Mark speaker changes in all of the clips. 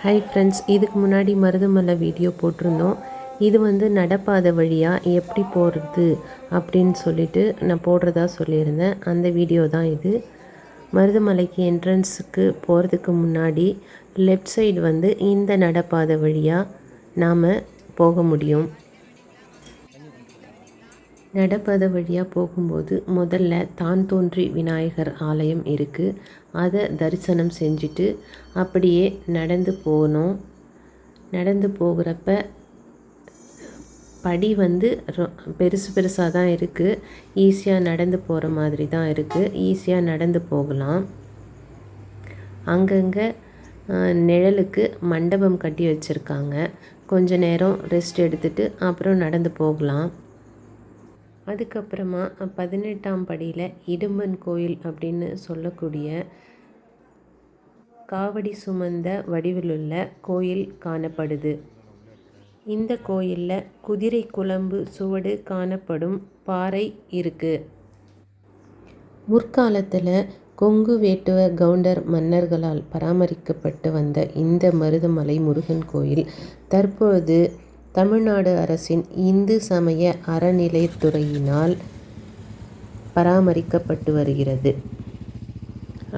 Speaker 1: Hi friends இதுக்கு முன்னாடி Marudhamalai video போட்டிருந்தோம். இது வந்து நடப்பாதை வழியாக எப்படி போகிறது அப்படின்னு சொல்லிட்டு நான் போடுறதா சொல்லியிருந்தேன். அந்த வீடியோ தான் இது. மருதமலைக்கு என்ட்ரன்ஸுக்கு போகிறதுக்கு முன்னாடி லெஃப்ட் சைடு வந்து இந்த நடப்பாதை வழியாக நாம் போக முடியும். நடப்பதை வழியாக போகும்போது முதல்ல தான் தோன்றி விநாயகர் ஆலயம் இருக்குது அதை தரிசனம் செஞ்சுட்டு அப்படியே நடந்து போனோம். நடந்து போகிறப்ப படி வந்து ரொ பெருசு பெருசாக தான் இருக்குது ஈஸியாக நடந்து போகிற மாதிரி தான் இருக்குது ஈஸியாக நடந்து போகலாம். அங்கங்கே நிழலுக்கு மண்டபம் கட்டி வச்சுருக்காங்க. கொஞ்ச நேரம் ரெஸ்ட் எடுத்துகிட்டு அப்புறம் நடந்து போகலாம். அதுக்கப்புறமா பதினெட்டாம் படியில் இடும்பன் கோயில் அப்படின்னு சொல்லக்கூடிய காவடி சுமந்த வடிவிலுள்ள கோயில் காணப்படுது. இந்த கோயிலில் குதிரை குழம்பு சுவடு காணப்படும் பாறை இருக்குது முற்காலத்தில் கொங்கு வேட்டுவ கவுண்டர் மன்னர்களால் பராமரிக்கப்பட்டு வந்த இந்த மருதமலை முருகன் கோயில் தற்பொழுது தமிழ்நாடு அரசின் இந்து சமய அறநிலையத்துறையினால் பராமரிக்கப்பட்டு வருகிறது.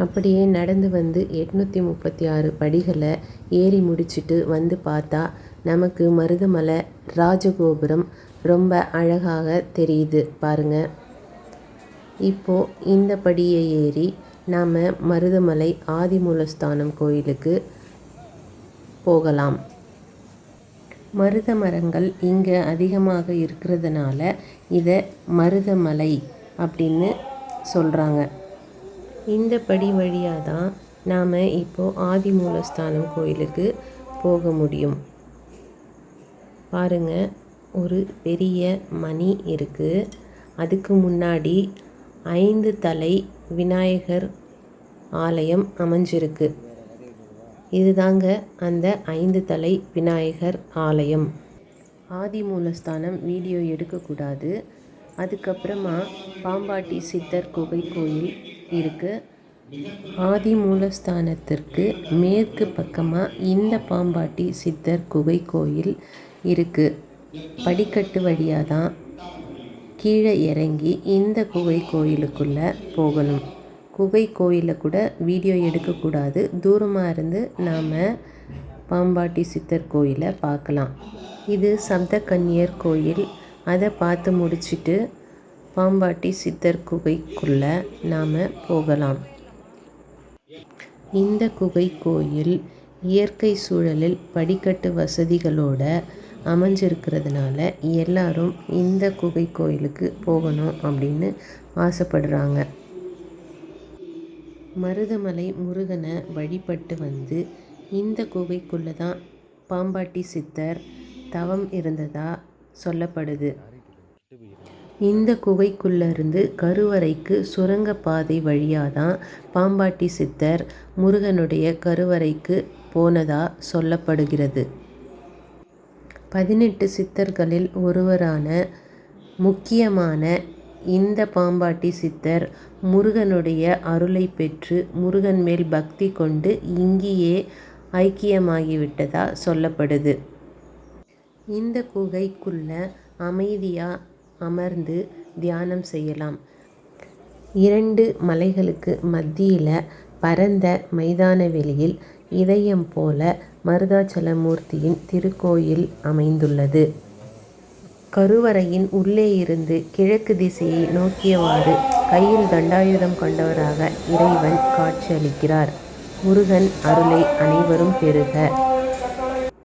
Speaker 1: அப்படியே நடந்து வந்து எட்நூற்றி முப்பத்தி ஆறு படிகளை ஏறி முடிச்சுட்டு வந்து பார்த்தா நமக்கு மருதமலை ராஜகோபுரம் ரொம்ப அழகாக தெரியுது பாருங்கள் இப்போது இந்த படியை ஏறி நாம் மருதமலை ஆதிமூலஸ்தானம் கோயிலுக்கு போகலாம். மருத மரங்கள் இங்கே அதிகமாக இருக்கிறதுனால இதை மருதமலை அப்படின்னு சொல்கிறாங்க இந்த படி வழியாக தான் நாம் இப்போது ஆதிமூலஸ்தானம் கோயிலுக்கு போக முடியும். பாருங்க ஒரு பெரிய மணி இருக்குது அதுக்கு முன்னாடி ஐந்து தலை விநாயகர் ஆலயம் அமைஞ்சிருக்கு. இதுதாங்க அந்த ஐந்து தலை விநாயகர் ஆலயம். ஆதி மூலஸ்தானம் வீடியோ எடுக்கக்கூடாது. அதுக்கப்புறமா பாம்பாட்டி சித்தர் குகை கோயில் இருக்குது ஆதி மூலஸ்தானத்திற்கு மேற்கு பக்கமாக இந்த பாம்பாட்டி சித்தர் குகை கோயில் இருக்குது படிக்கட்டு வழியாக தான் கீழே இறங்கி இந்த குகை கோயிலுக்குள்ளே போகணும். குகை கோயிலில் கூட வீடியோ எடுக்கக்கூடாது தூரமாக இருந்து நாம் பாம்பாட்டி சித்தர் கோயிலை பார்க்கலாம் இது சப்தகன்னியர் கோயில். அதை பார்த்து முடிச்சுட்டு பாம்பாட்டி சித்தர் குகைக்குள்ளே நாம் போகலாம். இந்த குகை கோயில் இயற்கை சூழலில் படிக்கட்டு வசதிகளோட அமைஞ்சிருக்கிறதுனால எல்லாரும் இந்த குகை கோயிலுக்கு போகணும் அப்படின்னு ஆசைப்படுறாங்க. மருதமலை முருகனை வழிபட்டு வந்து இந்த குகைக்குள்ளே தான் பாம்பாட்டி சித்தர் தவம் இருந்ததா சொல்லப்படுது. இந்த குகைக்குள்ளேருந்து கருவறைக்கு சுரங்கப்பாதை வழியாக தான் பாம்பாட்டி சித்தர் முருகனுடைய கருவறைக்கு போனதா சொல்லப்படுகிறது. பதினெட்டு சித்தர்களில் ஒருவரான முக்கியமான இந்த பாம்பாட்டி சித்தர் முருகனுடைய அருளை பெற்று முருகன் மேல் பக்தி கொண்டு இங்கேயே ஐக்கியமாகிவிட்டதா சொல்லப்படுது. இந்த குகைக்குள்ள அமைதியாக அமர்ந்து தியானம் செய்யலாம். இரண்டு மலைகளுக்கு மத்தியில் பரந்த மைதான வெளியில் இதயம் போல மருதாச்சலமூர்த்தியின் திருக்கோயில் அமைந்துள்ளது. கருவறையின் உள்ளே இருந்து கிழக்கு திசையை நோக்கியவாறு கையில் தண்டாயுதம் கொண்டவராக இறைவன் காட்சியளிக்கிறார். முருகன் அருளை அனைவரும் பெறுக.